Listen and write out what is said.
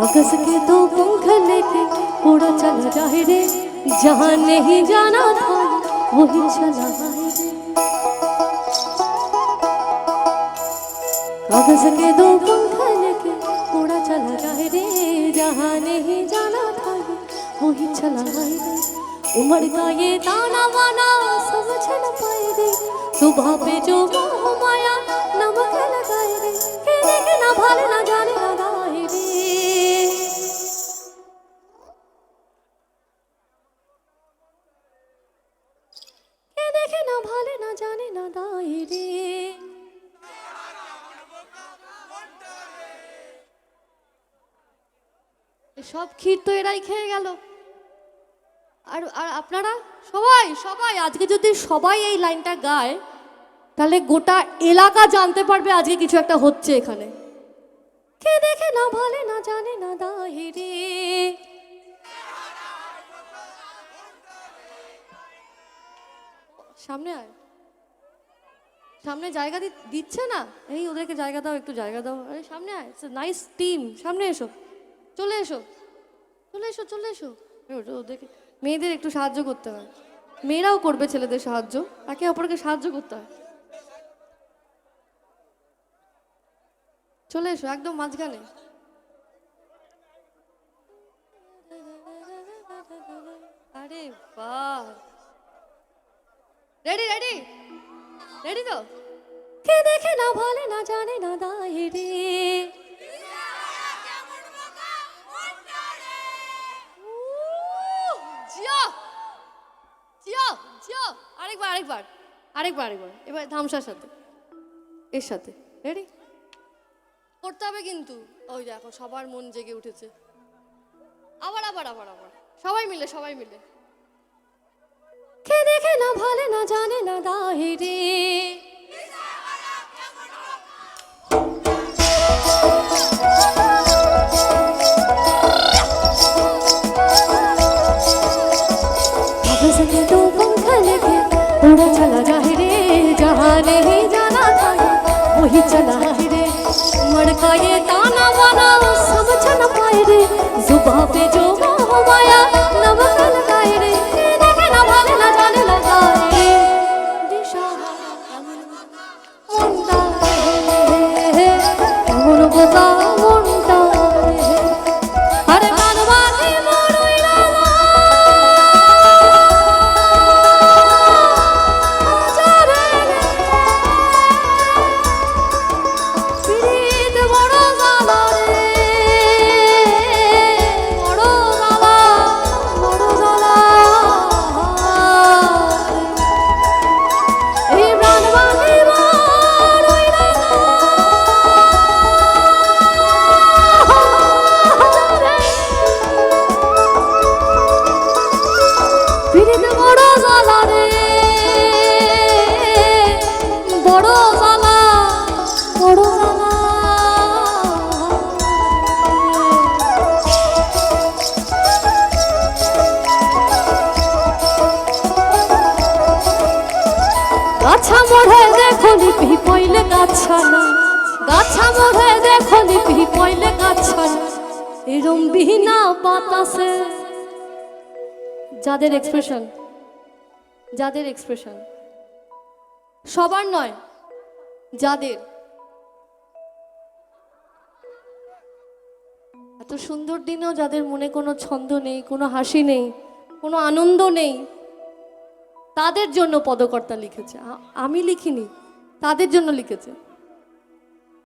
कागज़ के दो पंख लेके उड़ा चला जाए रे। जहाँ नहीं जाना था, वही चला आए रे। कागज़ के दो पंख लेके उड़ा चला जाए रे। जहाँ नहीं जाना था, वही चला आए रे। उमर का ये दाना वाना समझ न पाए रे। सुबह पे जो मोह माया, नमक लगाए জানে না দায় রে সব ক্ষীর তো এরাই খেয়ে গেল। আর আর আপনারা? সবাই সবাই, আজকে যদি সবাই এই লাইনটা গায়, তাহলে গোটা এলাকা জানতে পারবে আজকে কিছু একটা হচ্ছে এখানে। কে দেখে না ভালে না জানে না দায় রে সামনে আয়। সামনে জায়গা দিচ্ছে না? এই ওদেরকে জায়গা দাও, একটু জায়গা দাও। আরে সামনে আয় নাইস টিম সামনে এসো। চলে এসো। চলে এসো চলে এসো। ওদেরকে মেয়েদের একটু সাহায্য করতে হয়। মেয়েরাও করবে ছেলেদের সাহায্য। একে অপরকে সাহায্য করতে হয়। চলে এসো, একদম মাঝখানে। আরে বাহ। রেডি রেডি রেডি তো? কে দেখে না ভালে না জানে না দায় রে আরেকবার আরেকবার আরেকবার আরেকবার। এবার ধামসার সাথে। এর সাথে। রেডি করতে হবে কিন্তু। ওই দেখো সবার মন জেগে উঠেছে। আবার আবার আবার আবার। সবাই মিলে সবাই মিলে। কে দেখে না ভালে না জানে না দাহে রে कागज के दो पंख लेके उड़ा चला जाए रे जहाँ नहीं जाना था वही चला है रे मड़का ये दाना গাছা মোড়ে দেখো লিপি পইলে গাছা না গাছা মোড়ে দেখো লিপি পইলে গাছা না এরম বিনা বাতাসে। যাদের এক্সপ্রেশন যাদের এক্সপ্রেশন সবার নয়, যাদের। এত সুন্দর দিনেও যাদের মনে কোনো ছন্দ নেই, কোনো হাসি নেই, কোনো আনন্দ নেই তাদের জন্য পদকর্তা লিখেছে। আমি লিখিনি তাদের জন্য লিখেছে।